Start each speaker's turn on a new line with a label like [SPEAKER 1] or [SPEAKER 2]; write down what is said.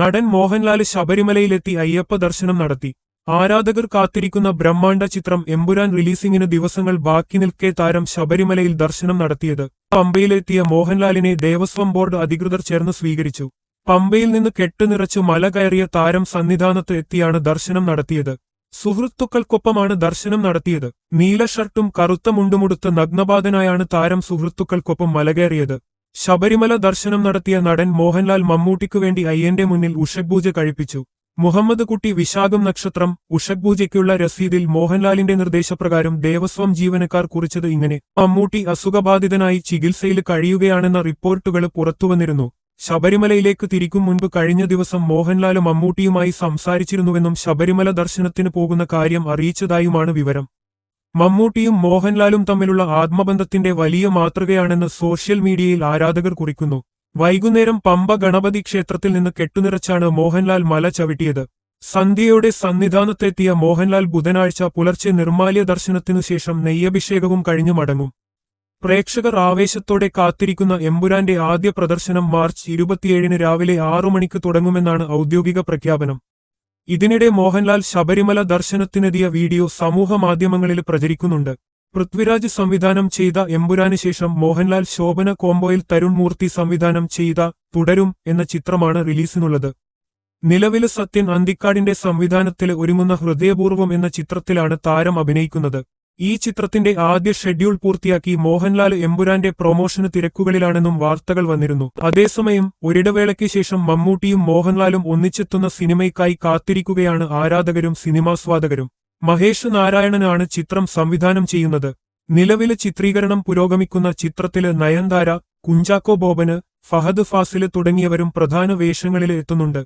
[SPEAKER 1] നടൻ മോഹൻലാൽ ശബരിമലയിലെത്തി അയ്യപ്പ ദർശനം നടത്തി. ആരാധകർ കാത്തിരിക്കുന്ന ബ്രഹ്മാണ്ഡ ചിത്രം എമ്പുരാൻ റിലീസിംഗിന് ദിവസങ്ങൾ ബാക്കി നിൽക്കേ താരം ശബരിമലയിൽ ദർശനം നടത്തിയത്. പമ്പയിലെത്തിയ മോഹൻലാലിനെ ദേവസ്വം ബോർഡ് അധികൃതർ ചേർന്ന് സ്വീകരിച്ചു. പമ്പയിൽ നിന്ന് കെട്ടുനിറച്ചു മല കയറിയ താരം സന്നിധാനത്ത് എത്തിയാണ് ദർശനം നടത്തിയത്. സുഹൃത്തുക്കൾക്കൊപ്പമാണ് ദർശനം നടത്തിയത്. നീല ഷർട്ടും കറുത്ത മുണ്ടുമുടുത്ത് നഗ്നപാതനായാണ് താരം സുഹൃത്തുക്കൾക്കൊപ്പം മലകയറിയത് ശബരിമല ദർശനം നടത്തിയ നടൻ മോഹൻലാൽ മമ്മൂട്ടിക്കു വേണ്ടി അയ്യന്റെ മുന്നിൽ ഉഷക്പൂജ കഴിപ്പിച്ചു. മുഹമ്മദ് കുട്ടി വിശാഖം നക്ഷത്രം ഉഷക്പൂജയ്ക്കുള്ള രസീതിൽ മോഹൻലാലിന്റെ നിർദ്ദേശപ്രകാരം ദേവസ്വം ജീവനക്കാർ കുറിച്ചത് ഇങ്ങനെ. മമ്മൂട്ടി അസുഖബാധിതനായി ചികിത്സയിൽ കഴിയുകയാണെന്ന റിപ്പോർട്ടുകൾ പുറത്തുവന്നിരുന്നു. ശബരിമലയിലേക്ക് തിരിക്കും മുൻപ് കഴിഞ്ഞ ദിവസം മോഹൻലാൽ മമ്മൂട്ടിയുമായി സംസാരിച്ചിരുന്നുവെന്നും ശബരിമല ദർശനത്തിന് പോകുന്ന കാര്യം അറിയിച്ചതായുമാണ് വിവരം. മമ്മൂട്ടിയും മോഹൻലാലും തമ്മിലുള്ള ആത്മബന്ധത്തിന്റെ വലിയ മാതൃകയാണെന്ന് സോഷ്യൽ മീഡിയയിൽ ആരാധകർ കുറിക്കുന്നു. വൈകുന്നേരം പമ്പ ഗണപതി ക്ഷേത്രത്തിൽ നിന്ന് കെട്ടുനിറച്ചാണ് മോഹൻലാൽ മല ചവിട്ടിയത്. സന്ധ്യയുടെ സന്നിധാനത്തെത്തിയ മോഹൻലാൽ ബുധനാഴ്ച പുലർച്ചെ നിർമ്മാല്യ ദർശനത്തിനു ശേഷം നെയ്യഭിഷേകവും കഴിഞ്ഞു മടങ്ങും. പ്രേക്ഷകർ ആവേശത്തോടെ കാത്തിരിക്കുന്ന എമ്പുരാന്റെ ആദ്യ പ്രദർശനം മാർച്ച് ഇരുപത്തിയേഴിന് രാവിലെ ആറു മണിക്ക് തുടങ്ങുമെന്നാണ് ഔദ്യോഗിക പ്രഖ്യാപനം. ഇതിനിടെ മോഹൻലാൽ ശബരിമല ദർശനത്തിനെതിയ വീഡിയോ സമൂഹ മാധ്യമങ്ങളിൽ പ്രചരിക്കുന്നുണ്ട്. പൃഥ്വിരാജ് സംവിധാനം ചെയ്ത എമ്പുരാന് ശേഷം മോഹൻലാൽ ശോഭന കോംബോയിൽ തരുൺ മൂർത്തി സംവിധാനം ചെയ്ത തുടരും എന്ന ചിത്രമാണ് റിലീസിനുള്ളത്. നിലവിൽ സത്യൻ അന്തിക്കാടിന്റെ സംവിധാനത്തിൽ ഒരുങ്ങുന്ന ഹൃദയപൂർവം എന്ന ചിത്രത്തിലാണ് താരം അഭിനയിക്കുന്നത്. ഈ ചിത്രത്തിന്റെ ആദ്യ ഷെഡ്യൂൾ പൂർത്തിയാക്കി മോഹൻലാൽ എമ്പുരാന്റെ പ്രൊമോഷന് തിരക്കുകളിലാണെന്നും വാർത്തകൾ വന്നിരുന്നു. അതേസമയം ഒരിടവേളയ്ക്ക് ശേഷം മമ്മൂട്ടിയും മോഹൻലാലും ഒന്നിച്ചെത്തുന്ന സിനിമയ്ക്കായി കാത്തിരിക്കുകയാണ് ആരാധകരും സിനിമാസ്വാദകരും മഹേഷ് നാരായണനാണ് ചിത്രം സംവിധാനം ചെയ്യുന്നത്. നിലവിലെ ചിത്രീകരണം പുരോഗമിക്കുന്ന ചിത്രത്തിൽ നയൻതാര കുഞ്ചാക്കോ ബോബന് ഫഹദ് ഫാസിൽ തുടങ്ങിയവരും പ്രധാന വേഷങ്ങളിൽ എത്തുന്നുണ്ട്.